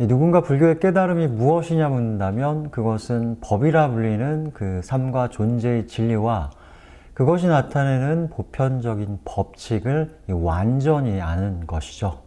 이 누군가 불교의 깨달음이 무엇이냐 묻는다면 그것은 법이라 불리는 그 삶과 존재의 진리와 그것이 나타내는 보편적인 법칙을 이 완전히 아는 것이죠.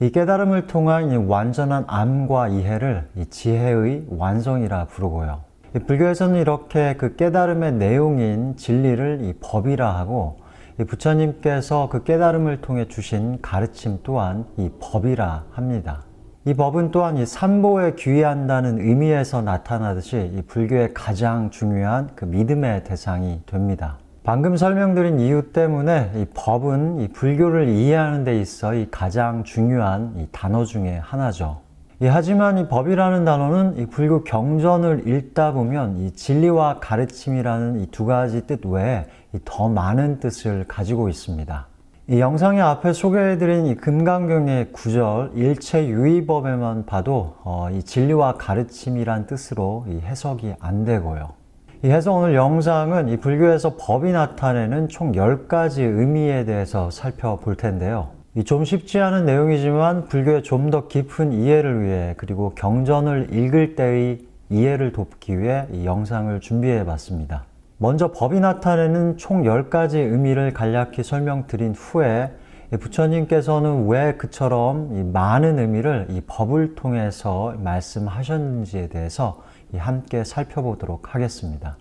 이 깨달음을 통한 이 완전한 암과 이해를 이 지혜의 완성이라 부르고요. 이 불교에서는 이렇게 그 깨달음의 내용인 진리를 이 법이라 하고 이 부처님께서 그 깨달음을 통해 주신 가르침 또한 이 법이라 합니다. 이 법은 또한 이 삼보에 귀의한다는 의미에서 나타나듯이 이 불교의 가장 중요한 그 믿음의 대상이 됩니다. 방금 설명드린 이유 때문에 이 법은 이 불교를 이해하는 데 있어 이 가장 중요한 이 단어 중에 하나죠. 이 하지만 이 법이라는 단어는 이 불교 경전을 읽다 보면 이 진리와 가르침이라는 이 두 가지 뜻 외에 이더 많은 뜻을 가지고 있습니다. 이 영상의 앞에 소개해드린 이 금강경의 구절 일체 유의법에만 봐도 어, 이 진리와 가르침이란 뜻으로 이 해석이 안 되고요. 이 해서 오늘 영상은 이 불교에서 법이 나타내는 총 10가지 의미에 대해서 살펴볼 텐데요. 이 좀 쉽지 않은 내용이지만 불교의 좀 더 깊은 이해를 위해 그리고 경전을 읽을 때의 이해를 돕기 위해 이 영상을 준비해 봤습니다. 먼저 법이 나타내는 총 10가지 의미를 간략히 설명드린 후에 이 부처님께서는 왜 그처럼 이 많은 의미를 이 법을 통해서 말씀하셨는지에 대해서 이 함께 살펴보도록 하겠습니다.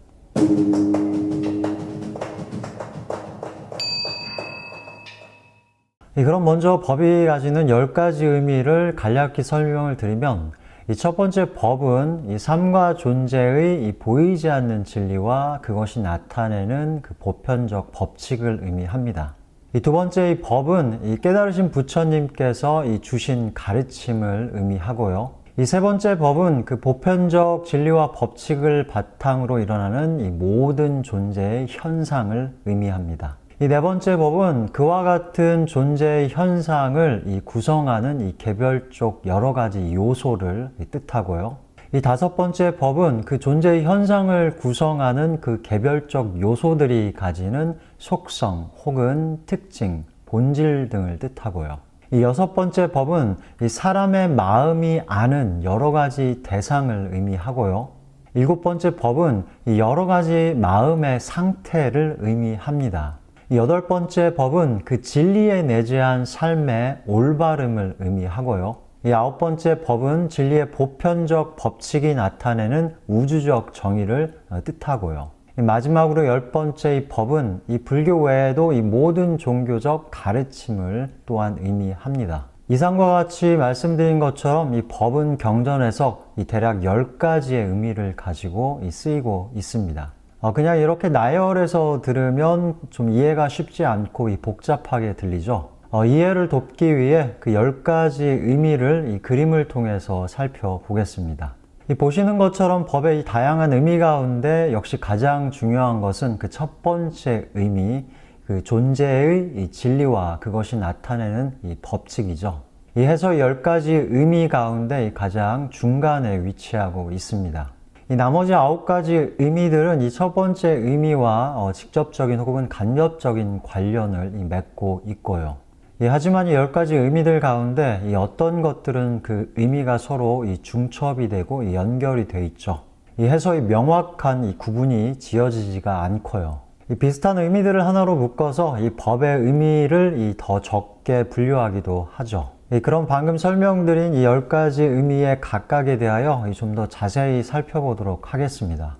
이 그럼 먼저 법이 가지는 10가지 의미를 간략히 설명을 드리면 이 첫 번째 법은 이 삶과 존재의 이 보이지 않는 진리와 그것이 나타내는 그 보편적 법칙을 의미합니다. 이 두 번째 이 법은 이 깨달으신 부처님께서 이 주신 가르침을 의미하고요. 이 세 번째 법은 그 보편적 진리와 법칙을 바탕으로 일어나는 이 모든 존재의 현상을 의미합니다. 이 네 번째 법은 그와 같은 존재의 현상을 이 구성하는 이 개별적 여러 가지 요소를 이 뜻하고요. 이 다섯 번째 법은 그 존재의 현상을 구성하는 그 개별적 요소들이 가지는 속성 혹은 특징, 본질 등을 뜻하고요. 이 여섯 번째 법은 이 사람의 마음이 아는 여러 가지 대상을 의미하고요. 일곱 번째 법은 이 여러 가지 마음의 상태를 의미합니다. 이 여덟 번째 법은 그 진리에 내재한 삶의 올바름을 의미하고요. 이 아홉 번째 법은 진리의 보편적 법칙이 나타내는 우주적 정의를 어, 뜻하고요. 이 마지막으로 열 번째 이 법은 이 불교 외에도 이 모든 종교적 가르침을 또한 의미합니다. 이상과 같이 말씀드린 것처럼 이 법은 경전에서 이 대략 10가지의 의미를 가지고 이 쓰이고 있습니다. 어, 그냥 이렇게 나열해서 들으면 좀 이해가 쉽지 않고 이 복잡하게 들리죠. 어, 이해를 돕기 위해 그 10가지 의미를 이 그림을 통해서 살펴보겠습니다. 이 보시는 것처럼 법의 이 다양한 의미 가운데 역시 가장 중요한 것은 그 첫 번째 의미, 그 존재의 이 진리와 그것이 나타내는 이 법칙이죠. 이 해서 10가지 의미 가운데 이 가장 중간에 위치하고 있습니다. 이 나머지 아홉 가지 의미들은 이 첫 번째 의미와 어, 직접적인 혹은 간접적인 관련을 이 맺고 있고요. 이 하지만 이 열 가지 의미들 가운데 이 어떤 것들은 그 의미가 서로 이 중첩이 되고 이 연결이 돼 있죠. 이 해서의 명확한 이 구분이 지어지지가 않고요. 이 비슷한 의미들을 하나로 묶어서 이 법의 의미를 이 더 적게 분류하기도 하죠. 예, 그럼 방금 설명드린 이 10가지 의미의 각각에 대하여 좀 더 자세히 살펴보도록 하겠습니다.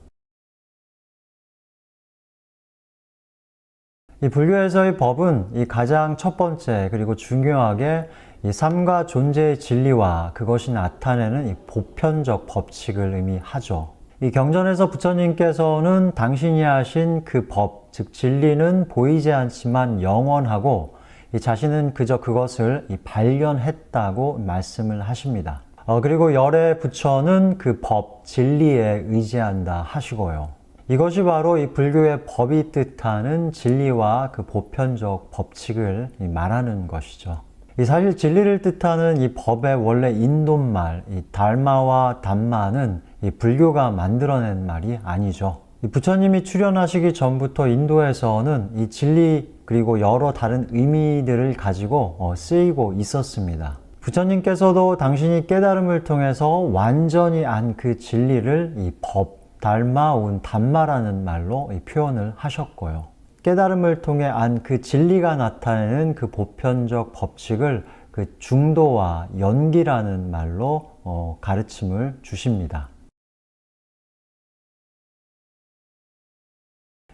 이 불교에서의 법은 이 가장 첫 번째 그리고 중요하게 이 삶과 존재의 진리와 그것이 나타내는 이 보편적 법칙을 의미하죠. 이 경전에서 부처님께서는 당신이 하신 그 법, 즉 진리는 보이지 않지만 영원하고 이 자신은 그저 그것을 이 발견했다고 말씀을 하십니다. 어, 그리고 열의 부처는 그 법, 진리에 의지한다 하시고요. 이것이 바로 이 불교의 법이 뜻하는 진리와 그 보편적 법칙을 이 말하는 것이죠. 이 사실 진리를 뜻하는 이 법의 원래 인도말, 이 달마와 담마는 이 불교가 만들어낸 말이 아니죠. 이 부처님이 출현하시기 전부터 인도에서는 이 진리 그리고 여러 다른 의미들을 가지고 어, 쓰이고 있었습니다. 부처님께서도 당신이 깨달음을 통해서 완전히 안 그 진리를 이 법, 닮아온 담마라는 말로 이 표현을 하셨고요. 깨달음을 통해 안 그 진리가 나타내는 그 보편적 법칙을 그 중도와 연기라는 말로 어, 가르침을 주십니다.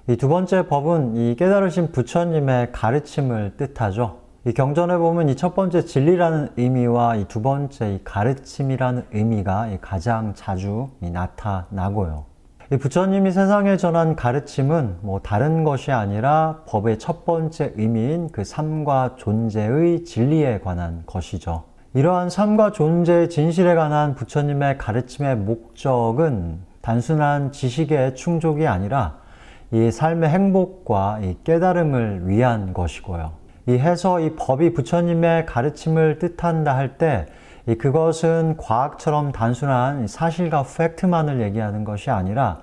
이 두 번째 법은 이 깨달으신 부처님의 가르침을 뜻하죠. 이 경전에 보면 이 첫 번째 진리라는 의미와 이 두 번째 이 가르침이라는 의미가 이 가장 자주 이 나타나고요. 이 부처님이 세상에 전한 가르침은 뭐 다른 것이 아니라 법의 첫 번째 의미인 그 삶과 존재의 진리에 관한 것이죠. 이러한 삶과 존재의 진실에 관한 부처님의 가르침의 목적은 단순한 지식의 충족이 아니라 이 삶의 행복과 이 깨달음을 위한 것이고요. 이 해서 이 법이 부처님의 가르침을 뜻한다 할 때 그것은 과학처럼 단순한 사실과 팩트만을 얘기하는 것이 아니라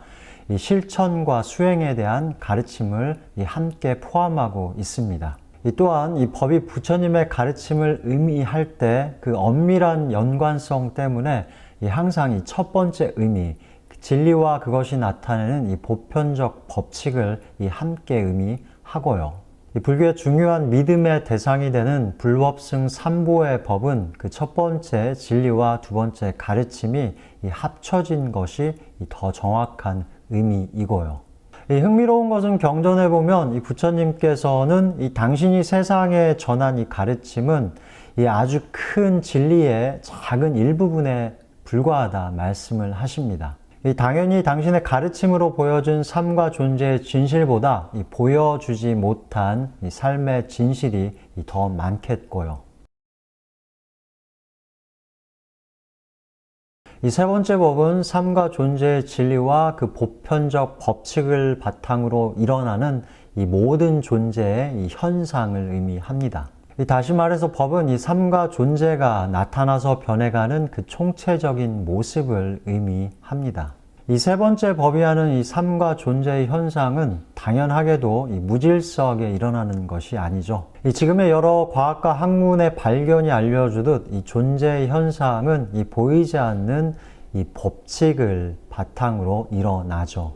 이 실천과 수행에 대한 가르침을 함께 포함하고 있습니다. 이 또한 이 법이 부처님의 가르침을 의미할 때 그 엄밀한 연관성 때문에 항상 이 첫 번째 의미, 진리와 그것이 나타내는 이 보편적 법칙을 이 함께 의미하고요. 이 불교의 중요한 믿음의 대상이 되는 불법승 삼보의 법은 그 첫 번째 진리와 두 번째 가르침이 이 합쳐진 것이 더 정확한 의미이고요. 이 흥미로운 것은 경전에 보면 이 부처님께서는 이 당신이 세상에 전한 이 가르침은 이 아주 큰 진리의 작은 일부분에 불과하다 말씀을 하십니다. 당연히 당신의 가르침으로 보여준 삶과 존재의 진실보다 보여주지 못한 삶의 진실이 더 많겠고요. 이 세 번째 법은 삶과 존재의 진리와 그 보편적 법칙을 바탕으로 일어나는 이 모든 존재의 이 현상을 의미합니다. 다시 말해서 법은 이 삶과 존재가 나타나서 변해가는 그 총체적인 모습을 의미합니다. 이 세 번째 법이 하는 이 삶과 존재의 현상은 당연하게도 이 무질서하게 일어나는 것이 아니죠. 이 지금의 여러 과학과 학문의 발견이 알려주듯 이 존재의 현상은 이 보이지 않는 이 법칙을 바탕으로 일어나죠.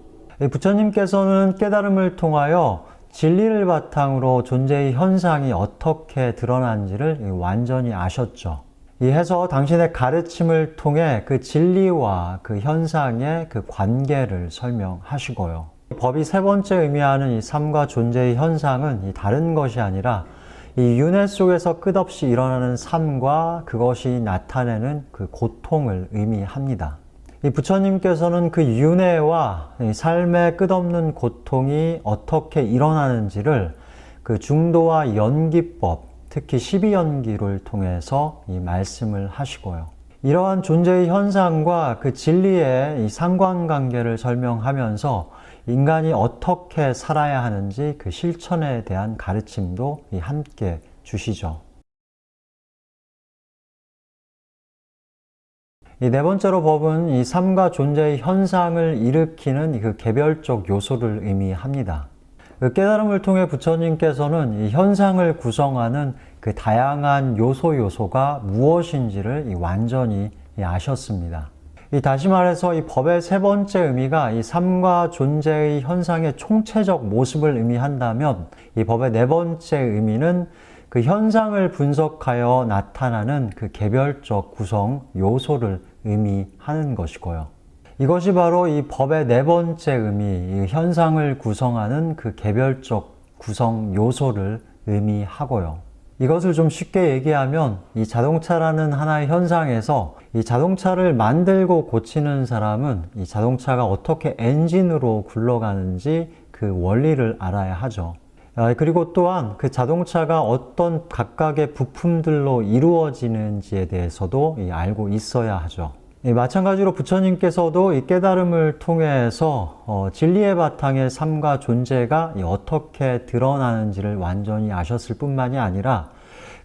부처님께서는 깨달음을 통하여 진리를 바탕으로 존재의 현상이 어떻게 드러난지를 완전히 아셨죠. 이해서 당신의 가르침을 통해 그 진리와 그 현상의 그 관계를 설명하시고요. 법이 세 번째 의미하는 이 삶과 존재의 현상은 이 다른 것이 아니라 이 윤회 속에서 끝없이 일어나는 삶과 그것이 나타내는 그 고통을 의미합니다. 이 부처님께서는 그 윤회와 삶의 끝없는 고통이 어떻게 일어나는지를 그 중도와 연기법, 특히 12연기를 통해서 이 말씀을 하시고요. 이러한 존재의 현상과 그 진리의 이 상관관계를 설명하면서 인간이 어떻게 살아야 하는지 그 실천에 대한 가르침도 함께 주시죠. 이 네 번째로 법은 이 삶과 존재의 현상을 일으키는 그 개별적 요소를 의미합니다. 그 깨달음을 통해 부처님께서는 이 현상을 구성하는 그 다양한 요소 요소가 무엇인지를 완전히 아셨습니다. 이 다시 말해서 이 법의 세 번째 의미가 이 삶과 존재의 현상의 총체적 모습을 의미한다면 이 법의 네 번째 의미는 그 현상을 분석하여 나타나는 그 개별적 구성 요소를 의미하는 것이고요. 이것이 바로 이 법의 네 번째 의미, 현상을 구성하는 그 개별적 구성 요소를 의미하고요. 이것을 좀 쉽게 얘기하면 이 자동차라는 하나의 현상에서 이 자동차를 만들고 고치는 사람은 이 자동차가 어떻게 엔진으로 굴러가는지 그 원리를 알아야 하죠. 아, 그리고 또한 그 자동차가 어떤 각각의 부품들로 이루어지는지에 대해서도 알고 있어야 하죠. 마찬가지로 부처님께서도 이 깨달음을 통해서 어, 진리의 바탕의 삶과 존재가 어떻게 드러나는지를 완전히 아셨을 뿐만이 아니라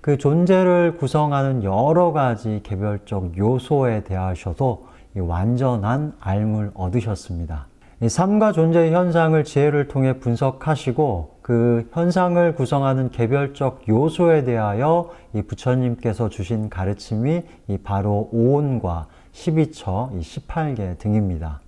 그 존재를 구성하는 여러 가지 개별적 요소에 대하셔도 완전한 알물 얻으셨습니다. 삶과 존재의 현상을 지혜를 통해 분석하시고 그 현상을 구성하는 개별적 요소에 대하여 이 부처님께서 주신 가르침이 이 바로 오온과 12처, 이 18개 등입니다.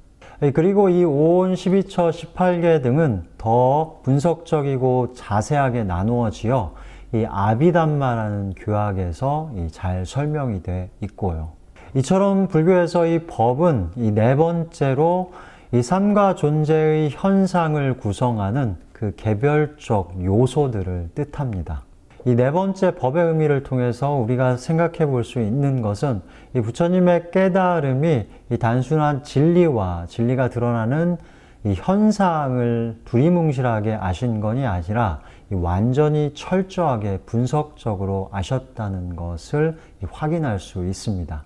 예, 그리고 이 오온 12처 18개 등은 더 분석적이고 자세하게 나누어지어 이 아비담마라는 교학에서 이잘 설명이 돼 있고요. 이처럼 불교에서 이 법은 이 네 번째로 이 삶과 존재의 현상을 구성하는 그 개별적 요소들을 뜻합니다. 이 네 번째 법의 의미를 통해서 우리가 생각해 볼 수 있는 것은 이 부처님의 깨달음이 이 단순한 진리와 진리가 드러나는 이 현상을 두리뭉실하게 아신 것이 아니라 이 완전히 철저하게 분석적으로 아셨다는 것을 이 확인할 수 있습니다.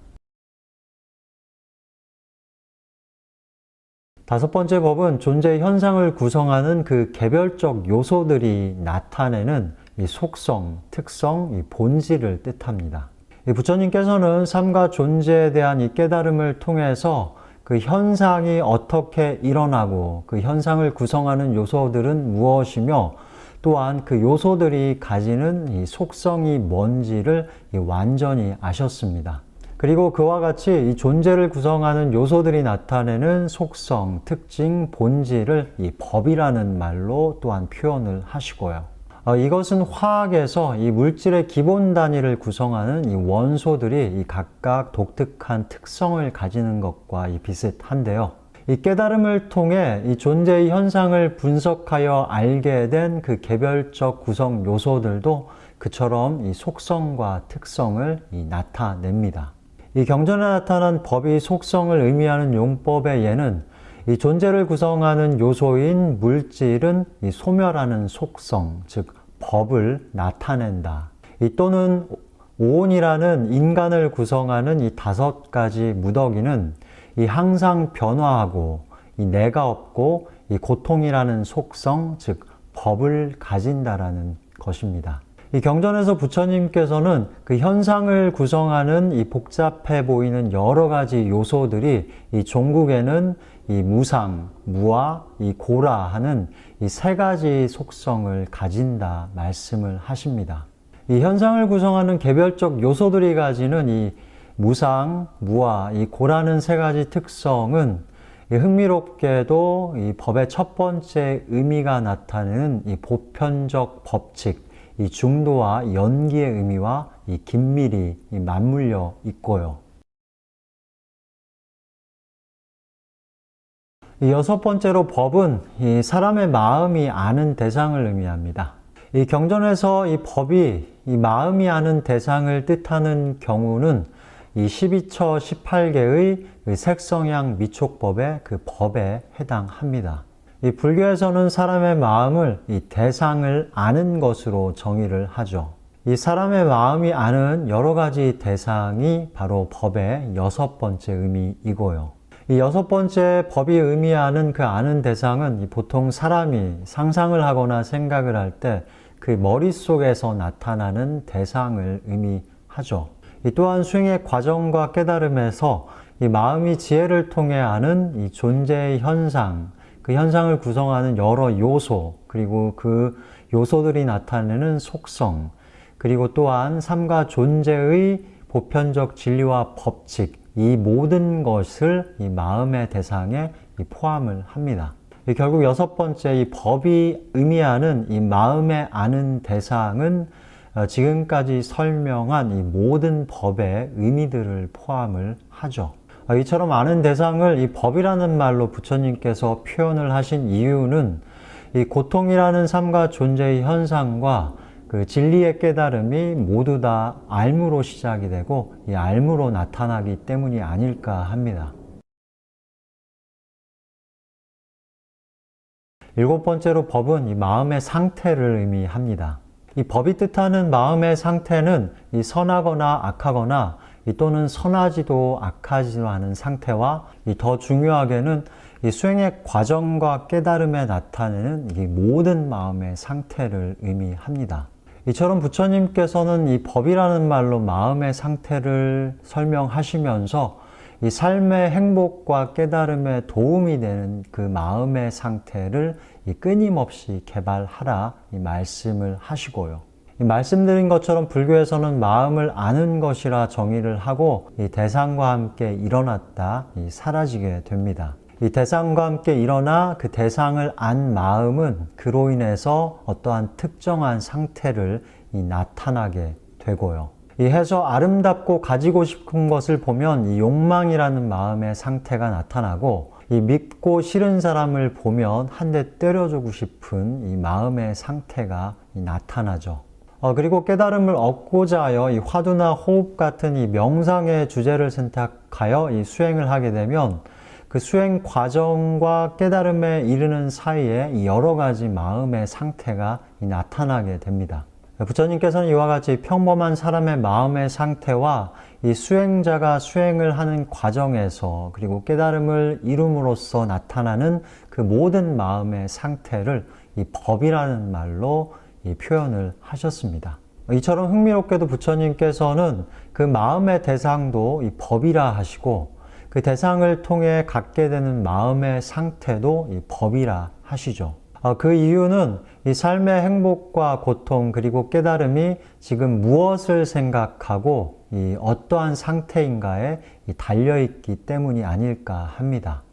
다섯 번째 법은 존재의 현상을 구성하는 그 개별적 요소들이 나타내는 이 속성, 특성, 이 본질을 뜻합니다. 이 부처님께서는 삶과 존재에 대한 이 깨달음을 통해서 그 현상이 어떻게 일어나고 그 현상을 구성하는 요소들은 무엇이며 또한 그 요소들이 가지는 이 속성이 뭔지를 이 완전히 아셨습니다. 그리고 그와 같이 이 존재를 구성하는 요소들이 나타내는 속성, 특징, 본질을 이 법이라는 말로 또한 표현을 하시고요. 어, 이것은 화학에서 이 물질의 기본 단위를 구성하는 이 원소들이 이 각각 독특한 특성을 가지는 것과 이 비슷한데요. 이 깨달음을 통해 이 존재의 현상을 분석하여 알게 된 그 개별적 구성 요소들도 그처럼 이 속성과 특성을 이 나타냅니다. 이 경전에 나타난 법이 속성을 의미하는 용법의 예는 이 존재를 구성하는 요소인 물질은 이 소멸하는 속성, 즉 법을 나타낸다. 이 또는 오온이라는 인간을 구성하는 이 다섯 가지 무더기는 이 항상 변화하고 이 내가 없고 이 고통이라는 속성, 즉 법을 가진다라는 것입니다. 이 경전에서 부처님께서는 그 현상을 구성하는 이 복잡해 보이는 여러 가지 요소들이 이 종국에는 이 무상, 무아, 이 고라 하는 이 세 가지 속성을 가진다 말씀을 하십니다. 이 현상을 구성하는 개별적 요소들이 가지는 이 무상, 무아, 이 고라는 세 가지 특성은 이 흥미롭게도 이 법의 첫 번째 의미가 나타내는 이 보편적 법칙, 이 중도와 연기의 의미와 이 긴밀히 이 맞물려 있고요. 이 여섯 번째로 법은 이 사람의 마음이 아는 대상을 의미합니다. 이 경전에서 이 법이 이 마음이 아는 대상을 뜻하는 경우는 이 12처 18개의 그 색성향 미촉법의 그 법에 해당합니다. 이 불교에서는 사람의 마음을 이 대상을 아는 것으로 정의를 하죠. 이 사람의 마음이 아는 여러 가지 대상이 바로 법의 여섯 번째 의미이고요. 이 여섯 번째 법이 의미하는 그 아는 대상은 보통 사람이 상상을 하거나 생각을 할 때 그 머릿속에서 나타나는 대상을 의미하죠. 이 또한 수행의 과정과 깨달음에서 이 마음이 지혜를 통해 아는 이 존재의 현상, 그 현상을 구성하는 여러 요소, 그리고 그 요소들이 나타내는 속성, 그리고 또한 삶과 존재의 보편적 진리와 법칙, 이 모든 것을 이 마음의 대상에 포함을 합니다. 결국 여섯 번째 이 법이 의미하는 이 마음에 아는 대상은 어, 지금까지 설명한 이 모든 법의 의미들을 포함을 하죠. 어, 이처럼 아는 대상을 이 법이라는 말로 부처님께서 표현을 하신 이유는 이 고통이라는 삶과 존재의 현상과 그 진리의 깨달음이 모두 다 알무로 시작이 되고 이 알무로 나타나기 때문이 아닐까 합니다. 일곱 번째로 법은 이 마음의 상태를 의미합니다. 이 법이 뜻하는 마음의 상태는 이 선하거나 악하거나 이 또는 선하지도 악하지도 않은 상태와 이더 중요하게는 이 수행의 과정과 깨달음에 나타내는 이 모든 마음의 상태를 의미합니다. 이처럼 부처님께서는 이 법이라는 말로 마음의 상태를 설명하시면서 이 삶의 행복과 깨달음에 도움이 되는 그 마음의 상태를 이 끊임없이 개발하라 이 말씀을 하시고요. 이 말씀드린 것처럼 불교에서는 마음을 아는 것이라 정의를 하고 이 대상과 함께 일어났다 이 사라지게 됩니다. 이 대상과 함께 일어나 그 대상을 안 마음은 그로 인해서 어떠한 특정한 상태를 이 나타나게 되고요. 이 해서 아름답고 가지고 싶은 것을 보면 이 욕망이라는 마음의 상태가 나타나고 이 밉고 싫은 사람을 보면 한 대 때려주고 싶은 이 마음의 상태가 이 나타나죠. 어, 그리고 깨달음을 얻고자 하여 이 화두나 호흡 같은 이 명상의 주제를 선택하여 이 수행을 하게 되면 그 수행 과정과 깨달음에 이르는 사이에 이 여러 가지 마음의 상태가 이 나타나게 됩니다. 부처님께서는 이와 같이 평범한 사람의 마음의 상태와 이 수행자가 수행을 하는 과정에서 그리고 깨달음을 이룸으로써 나타나는 그 모든 마음의 상태를 이 법이라는 말로 이 표현을 하셨습니다. 이처럼 흥미롭게도 부처님께서는 그 마음의 대상도 이 법이라 하시고 그 대상을 통해 갖게 되는 마음의 상태도 이 법이라 하시죠. 어, 그 이유는 이 삶의 행복과 고통 그리고 깨달음이 지금 무엇을 생각하고 이 어떠한 상태인가에 이 달려있기 때문이 아닐까 합니다.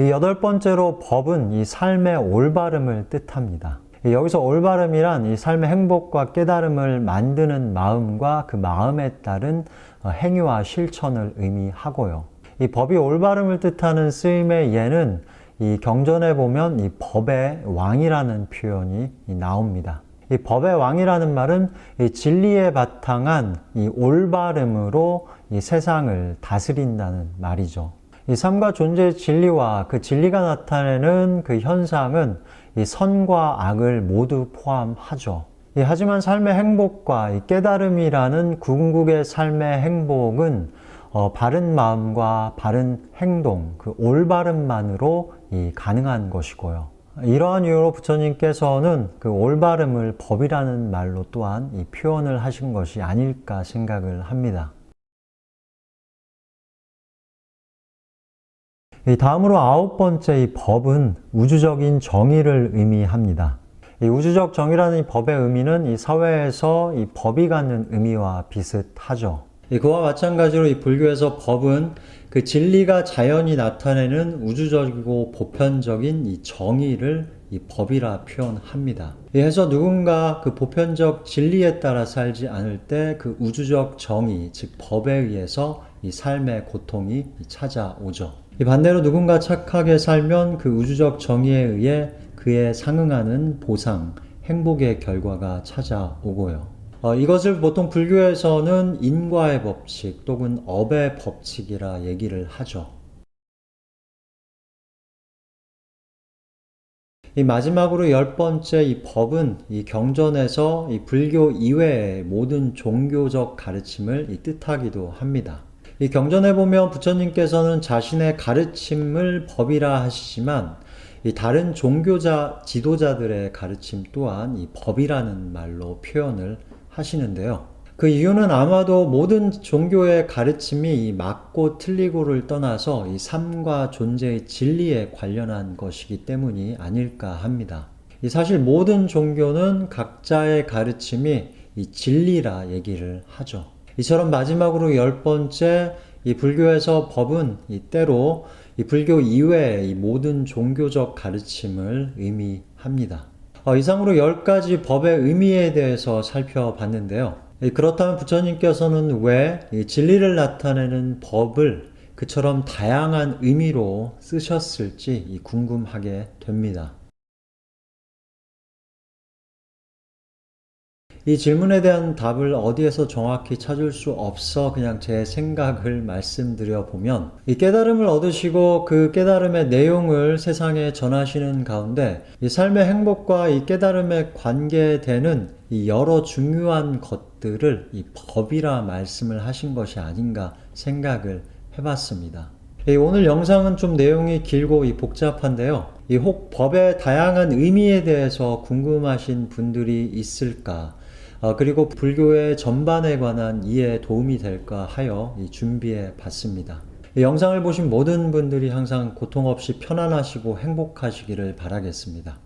이 여덟 번째로 법은 이 삶의 올바름을 뜻합니다. 이 여기서 올바름이란 이 삶의 행복과 깨달음을 만드는 마음과 그 마음에 따른 어, 행위와 실천을 의미하고요. 이 법이 올바름을 뜻하는 쓰임의 예는 이 경전에 보면 이 법의 왕이라는 표현이 이 나옵니다. 이 법의 왕이라는 말은 이 진리에 바탕한 이 올바름으로 이 세상을 다스린다는 말이죠. 이 삶과 존재의 진리와 그 진리가 나타내는 그 현상은 이 선과 악을 모두 포함하죠. 이 하지만 삶의 행복과 이 깨달음이라는 궁극의 삶의 행복은 어, 바른 마음과 바른 행동, 그 올바름만으로 이 가능한 것이고요. 이러한 이유로 부처님께서는 그 올바름을 법이라는 말로 또한 이 표현을 하신 것이 아닐까 생각을 합니다. 다음으로 아홉 번째 이 법은 우주적인 정의를 의미합니다. 이 우주적 정의라는 이 법의 의미는 이 사회에서 이 법이 갖는 의미와 비슷하죠. 그와 마찬가지로 이 불교에서 법은 그 진리가 자연히 나타내는 우주적이고 보편적인 이 정의를 이 법이라 표현합니다. 해서 누군가 그 보편적 진리에 따라 살지 않을 때 그 우주적 정의, 즉 법에 의해서 이 삶의 고통이 찾아오죠. 이 반대로 누군가 착하게 살면 그 우주적 정의에 의해 그에 상응하는 보상, 행복의 결과가 찾아오고요. 어, 이것을 보통 불교에서는 인과의 법칙 또는 업의 법칙이라 얘기를 하죠. 이 마지막으로 열 번째 이 법은 이 경전에서 이 불교 이외의 모든 종교적 가르침을 이 뜻하기도 합니다. 이 경전에 보면 부처님께서는 자신의 가르침을 법이라 하시지만 이 다른 종교자 지도자들의 가르침 또한 이 법이라는 말로 표현을 하시는데요. 그 이유는 아마도 모든 종교의 가르침이 맞고 틀리고를 떠나서 이 삶과 존재의 진리에 관련한 것이기 때문이 아닐까 합니다. 이 사실 모든 종교는 각자의 가르침이 이 진리라 얘기를 하죠. 이처럼 마지막으로 열 번째 이 불교에서 법은 이 때로 이 불교 이외의 이 모든 종교적 가르침을 의미합니다. 어, 이상으로 열 가지 법의 의미에 대해서 살펴봤는데요. 그렇다면 부처님께서는 왜 진리를 나타내는 법을 그처럼 다양한 의미로 쓰셨을지 궁금하게 됩니다. 이 질문에 대한 답을 어디에서 정확히 찾을 수 없어 그냥 제 생각을 말씀드려 보면 이 깨달음을 얻으시고 그 깨달음의 내용을 세상에 전하시는 가운데 이 삶의 행복과 이 깨달음에 관계되는 이 여러 중요한 것들을 이 법이라 말씀을 하신 것이 아닌가 생각을 해봤습니다. 오늘 영상은 좀 내용이 길고 복잡한데요. 이 혹 법의 다양한 의미에 대해서 궁금하신 분들이 있을까? 어, 그리고 불교의 전반에 관한 이해에 도움이 될까 하여 준비해 봤습니다. 이 영상을 보신 모든 분들이 항상 고통 없이 편안하시고 행복하시기를 바라겠습니다.